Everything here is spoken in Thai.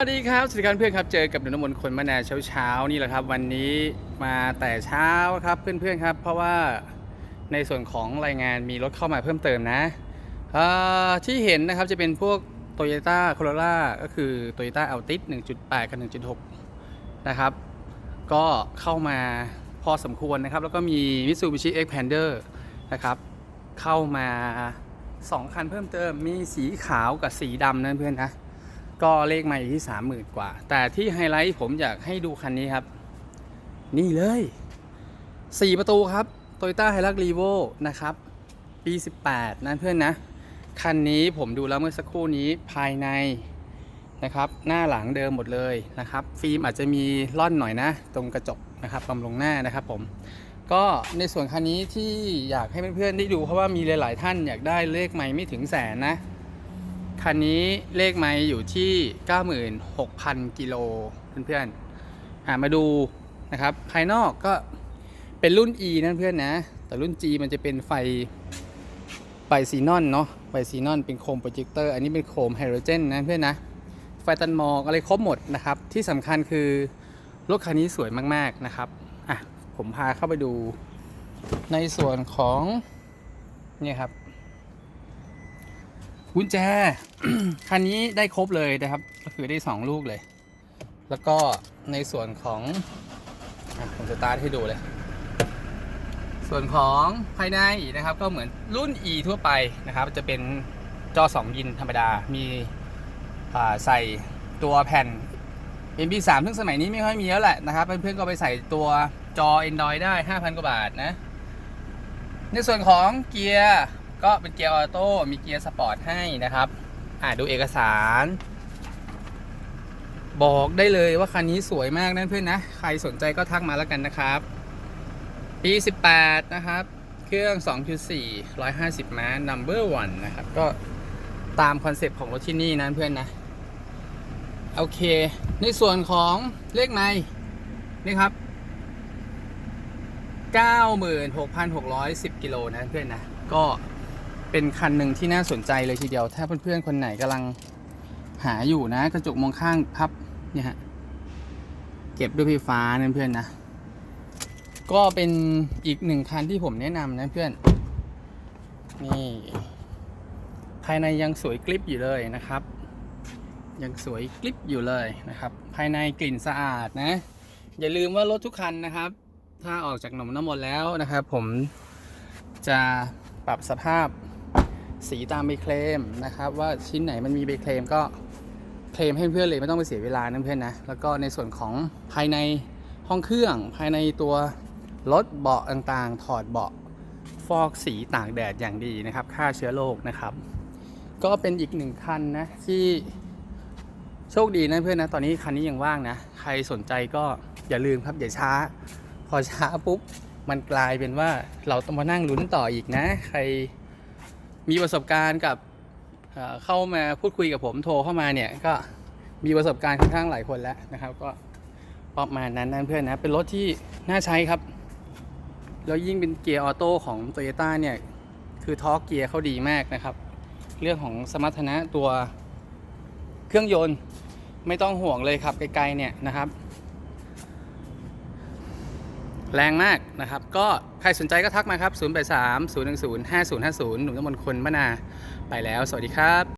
สวัสดีครับสวัสดีครับเพื่อนครับเจอกับหนุ่มน้ำมนต์คนมะนาวเช้าเช้าๆนี่แหละครับ วันนี้มาแต่เช้าครับเพื่อนๆครับ เพราะว่าในส่วนของรายงานมีรถเข้ามาเพิ่มเติมนะที่เห็นนะครับจะเป็นพวก Toyota Corolla ก็คือ Toyota Altis 1.8 กับ 1.6 นะครับ ก็เข้ามาพอสมควรนะครับ แล้วก็มี Mitsubishi Xpander นะครับ เข้ามา 2 คันเพิ่มเติมมีสีขาวกับสีดำนะเพื่อนนะ ก็เลขมาอยู่ที่ 30,000 กว่า แต่ที่ไฮไลท์ผมอยากให้ดูคันนี้ครับ นี่เลย 4 ประตูครับ Toyota Hilux Revo นะครับ ปี 18นะเพื่อนนะ คันนี้ผมดูแล้วเมื่อสักครู่นี้ภายในนะครับ หน้าหลังเดิมหมดเลยนะครับ ฟิล์มอาจจะมีล่อนหน่อยนะ ตรงกระจกนะครับบำรุงหน้านะครับผมก็ในส่วนคันนี้ที่อยากให้เพื่อนๆได้ดูเพราะว่ามีหลาย ๆ ท่านอยากได้เลขไม่ไม่ถึงแสนนะ คันนี้เลขไม่อยู่ที่ 96,000 กิโลเพื่อนๆอ่ามาดูนะครับ ภายนอกก็เป็นรุ่น E นั่นเพื่อนนะ แต่รุ่น G มันจะเป็นไฟไฟซีนอนเนาะไฟซีนอนเป็นโคมโปรเจคเตอร์อันนี้เป็นโคมไฮโดรเจนนะเพื่อนนะ ไฟตันมอกอะไรครบหมดนะครับ ที่สำคัญคือ รถคันนี้สวยมากๆนะครับอะผมพาเข้าไปดูในส่วนของ เนี่ยครับ กุญแจ คันนี้ได้ครบเลยนะครับ ก็คือได้ 2 ลูกเลย แล้วก็ในส่วนของอผมจะตาร์ทให้ดูเลย ส่วนของภายในนะครับ ก็เหมือนรุ่น E ทั่วไปนะครับ จะเป็นจอ 2 ยินธรรมดา มีใส่ตัวแผ่น MP3 ซึ่งสมัยนี้ไม่ค่อยมีแล้วแหละนะครับ เพื่อนๆก็ไปใส่ตัวจอ Android ได้ 5,000 กว่าบาทนะ ในส่วนของเกียร์ ก็เป็นเกียร์ออโต้มีเกียร์สปอร์ตให้นะครับ อ่าดูเอกสาร บอกได้เลยว่าคันนี้สวยมากนะเพื่อนนะ ใครสนใจก็ทักมาแล้วกันนะครับ ปี 18 นะครับ เครื่อง 2.4 150 ม้า number one นะครับ ก็ตามคอนเซปต์ของรถที่นี่นะเพื่อนนะ โอเค ในส่วนของเลขไม้นี่ครับ96,610 กิโลนะเพื่อนนะ ก็ เป็นคันหนึ่งที่น่าสนใจเลยทีเดียว ถ้าเพื่อนๆคนไหนกำลังหาอยู่นะ กระจกมองข้างพับเนี่ยฮะเก็บด้วยไฟฟ้านะเพื่อนนะ ก็เป็นอีกหนึ่งคันที่ผมแนะนำนะเพื่อน นี่ ภายในยังสวยกลิปอยู่เลยนะครับ ยังสวยกลิปอยู่เลยนะครับ ภายในกลิ่นสะอาดนะ อย่าลืมว่ารถทุกคันนะครับ ถ้าออกจากหนมน้ำมนต์แล้วนะครับ ผมจะปรับสภาพ สีตามใบเคลมนะครับว่าชิ้นไหนมันมีใบเคลมก็เคลมให้เพื่อนเลยไม่ต้องไปเสียเวลานะเพื่อนนะแล้วก็ในส่วนของภายในห้องเครื่องภายในตัวรถเบาะต่างๆ ถอดเบาะฟอกสีตากแดดอย่างดีนะครับฆ่าเชื้อโรคนะครับ ก็เป็นอีกหนึ่งคันนะที่โชคดีนะเพื่อนนะตอนนี้คันนี้ยังว่างนะ ใครสนใจก็อย่าลืมครับอย่าช้า พอช้าปุ๊บมันกลายเป็นว่าเราต้องมานั่งลุ้นต่ออีกนะ ใคร มีประสบการณ์กับเข้ามาพูดคุยกับผมโทรเข้ามาเนี่ยก็มีประสบการณ์ค่อนข้างหลายคนแล้วนะครับ ก็ประมาณนั้นนเพื่อนนะเป็นรถที่น่าใช้ครับ แล้วยิ่งเป็นเกียร์ออโต้ของ t o y ยต้เนี่ยคือทอร์กเกียร์เขาดีมากนะครับ เรื่องของสมรรถนะตัวเครื่องยนต์ไม่ต้องห่วงเลยครับไกลๆเนี่ยนะครับ แรงมากนะครับ ก็ใครสนใจก็ทักมาครับ 0 8 3 0 1 0 5 0 5 0 หนุ่มน้ำมนต์คนมะนา ไปแล้ว สวัสดีครับ